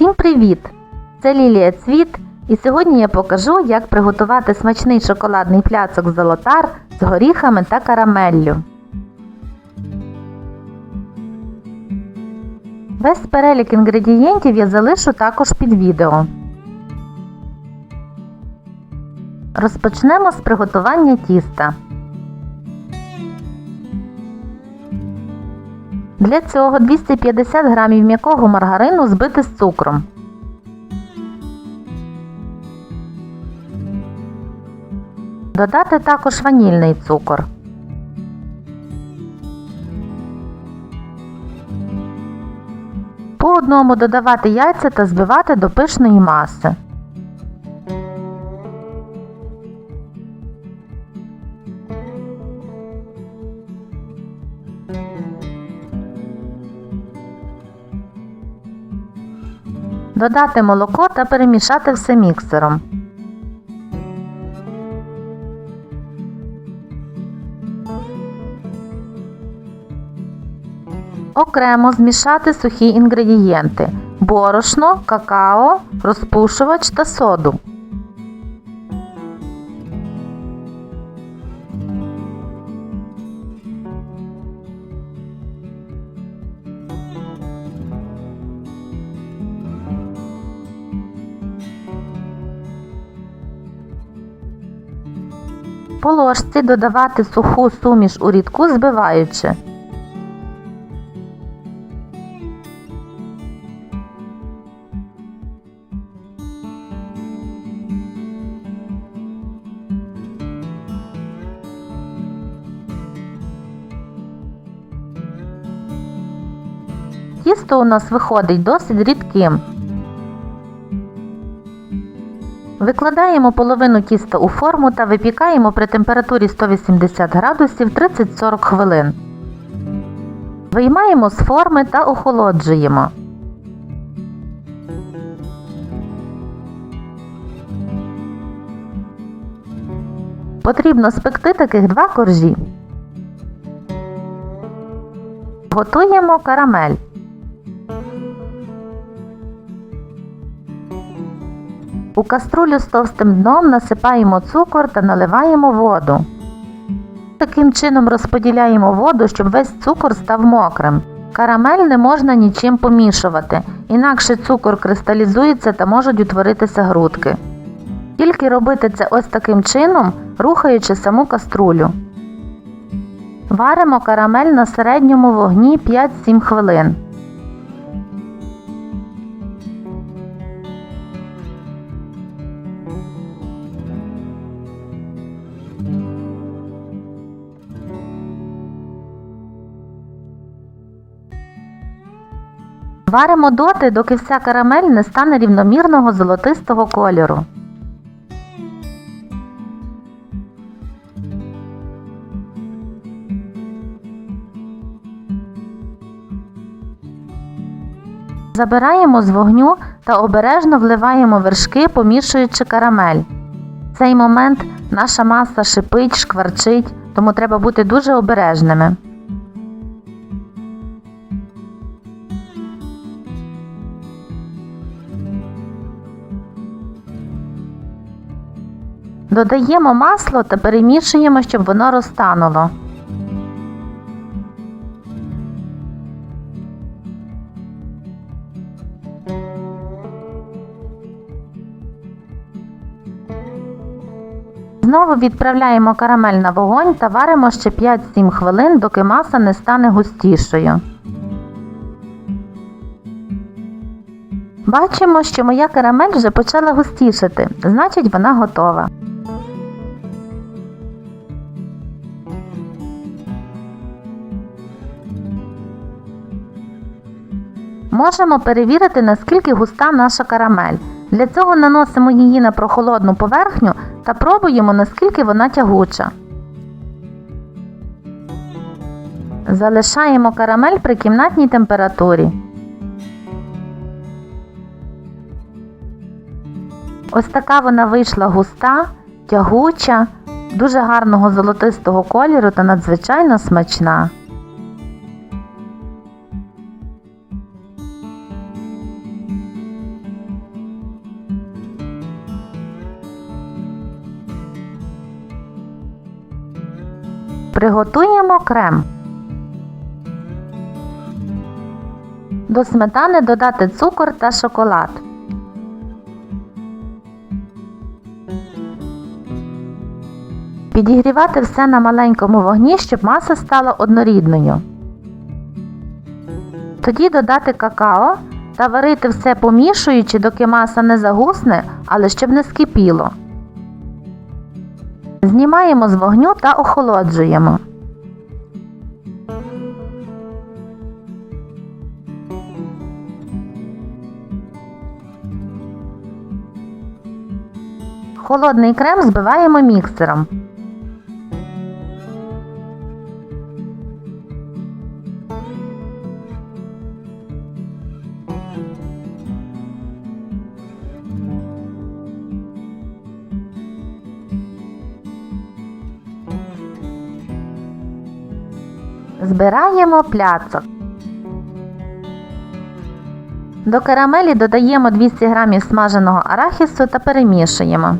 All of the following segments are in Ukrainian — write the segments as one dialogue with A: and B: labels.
A: Всім привіт! Це Лілія Цвіт, і сьогодні я покажу, як приготувати смачний шоколадний пляцок золотар з горіхами та карамеллю. Весь перелік інгредієнтів я залишу також під відео. Розпочнемо з приготування тіста. Для цього 250 г м'якого маргарину збити з цукром. Додати також ванільний цукор. По одному додавати яйця та збивати до пишної маси. Додати молоко та перемішати все міксером. Окремо змішати сухі інгредієнти борошно, какао, розпушувач та соду. По ложці додавати суху суміш у рідку, збиваючи. Тісто у нас виходить досить рідким. Викладаємо половину тіста у форму та випікаємо при температурі 180 градусів 30-40 хвилин. Виймаємо з форми та охолоджуємо. Потрібно спекти таких два коржі. Готуємо карамель. У каструлю з товстим дном насипаємо цукор та наливаємо воду. Таким чином розподіляємо воду, щоб весь цукор став мокрим. Карамель не можна нічим помішувати, інакше цукор кристалізується та можуть утворитися грудки. Тільки робити це ось таким чином, рухаючи саму каструлю. Варимо карамель на середньому вогні 5-7 хвилин. Варимо доти, доки вся карамель не стане рівномірного золотистого кольору. Забираємо з вогню та обережно вливаємо вершки, помішуючи карамель. В цей момент наша маса шипить, шкварчить, тому треба бути дуже обережними. Додаємо масло та перемішуємо, щоб воно розтануло. Знову відправляємо карамель на вогонь та варимо ще 5-7 хвилин, доки маса не стане густішою. Бачимо, що моя карамель вже почала густішати, значить вона готова. Можемо перевірити, наскільки густа наша карамель. Для цього наносимо її на прохолодну поверхню та пробуємо, наскільки вона тягуча. Залишаємо карамель при кімнатній температурі. Ось така вона вийшла густа, тягуча, дуже гарного золотистого кольору та надзвичайно смачна. Приготуємо крем. До сметани додати цукор та шоколад. Підігрівати все на маленькому вогні, щоб маса стала однорідною. Тоді додати какао та варити все помішуючи, доки маса не загусне, але щоб не скипіло. Знімаємо з вогню та охолоджуємо. Холодний крем збиваємо міксером. Збираємо пляцок. До карамелі додаємо 200 г смаженого арахісу та перемішуємо.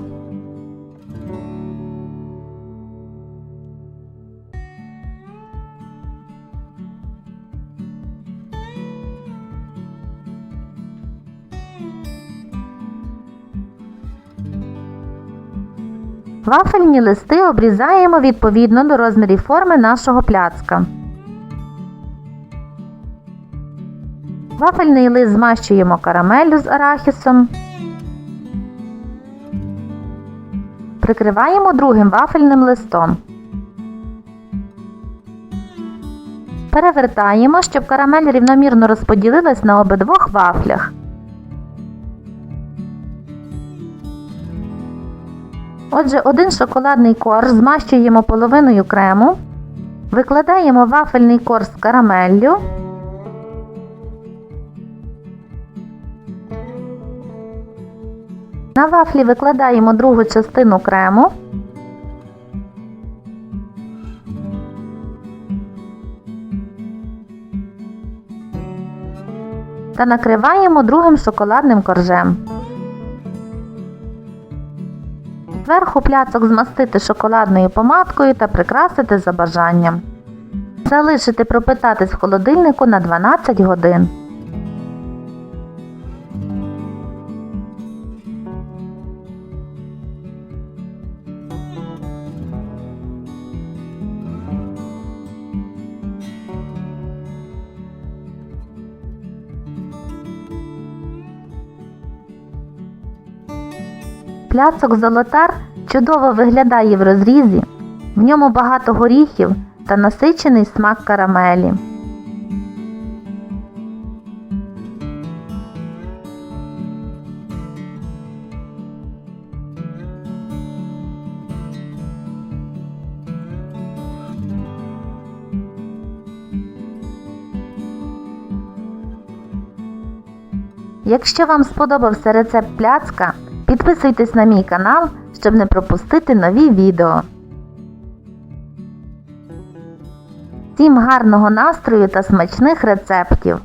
A: Вафельні листи обрізаємо відповідно до розмірів форми нашого пляцка. Вафельний лист змащуємо карамеллю з арахісом. Прикриваємо другим вафельним листом. Перевертаємо, щоб карамель рівномірно розподілилась на обидвох вафлях. Отже, один шоколадний корж змащуємо половиною крему, викладаємо вафельний корж з карамеллю. На вафлі викладаємо другу частину крему. Та накриваємо другим шоколадним коржем. Зверху пляцок змастити шоколадною помадкою та прикрасити за бажанням. Залишити пропитатись в холодильнику на 12 годин. Пляцок золотар чудово виглядає в розрізі, в ньому багато горіхів та насичений смак карамелі. Якщо вам сподобався рецепт пляцка, підписуйтесь на мій канал, щоб не пропустити нові відео. Всім гарного настрою та смачних рецептів!